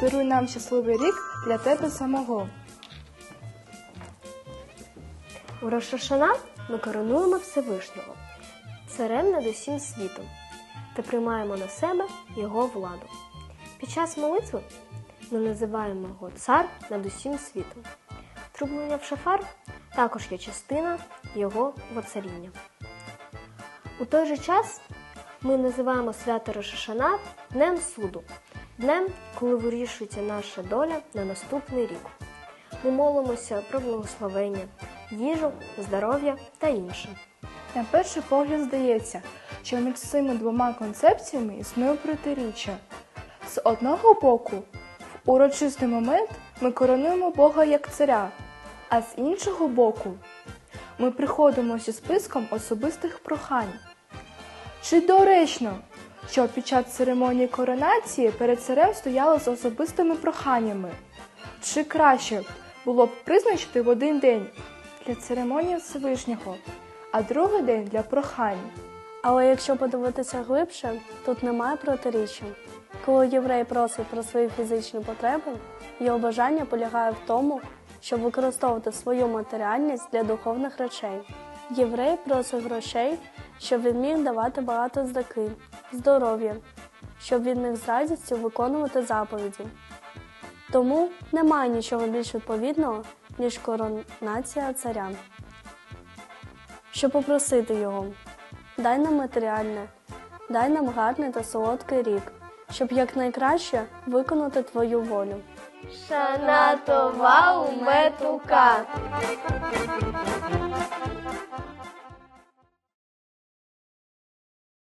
подаруй нам щасливий рік для тебе самого. У Рошашана ми коронуємо Всевишнього, царем над усім світом, та приймаємо на себе його владу. Під час молитви ми називаємо його цар над усім світом. Трублення в шафар також є частина його воцаріння. У той же час ми називаємо свято Рошашана Днем суду, днем, коли вирішується наша доля на наступний рік. Ми молимося про благословення, їжу, здоров'я та інше. На перший погляд здається, що між цими двома концепціями існує протиріччя. З одного боку, в урочистий момент ми коронуємо Бога як царя, а з іншого боку, ми приходимо зі списком особистих прохань. Чи доречно, що під час церемонії коронації перед царем стояло з особистими проханнями? Чи краще було б призначити в один день для церемонії Всевишнього, а другий день для прохань? Але якщо подивитися глибше, тут немає протиріччя. Коли єврей просить про свої фізичні потреби, його бажання полягає в тому, щоб використовувати свою матеріальність для духовних речей. Єврей просить грошей, щоб він міг давати багато здаки, здоров'я, щоб він міг з радістю виконувати заповіді. Тому немає нічого більш відповідного, ніж коронація царя. Щоб попросити його, дай нам матеріальне, дай нам гарний та солодкий рік, щоб якнайкраще виконати твою волю. Шана това уметука.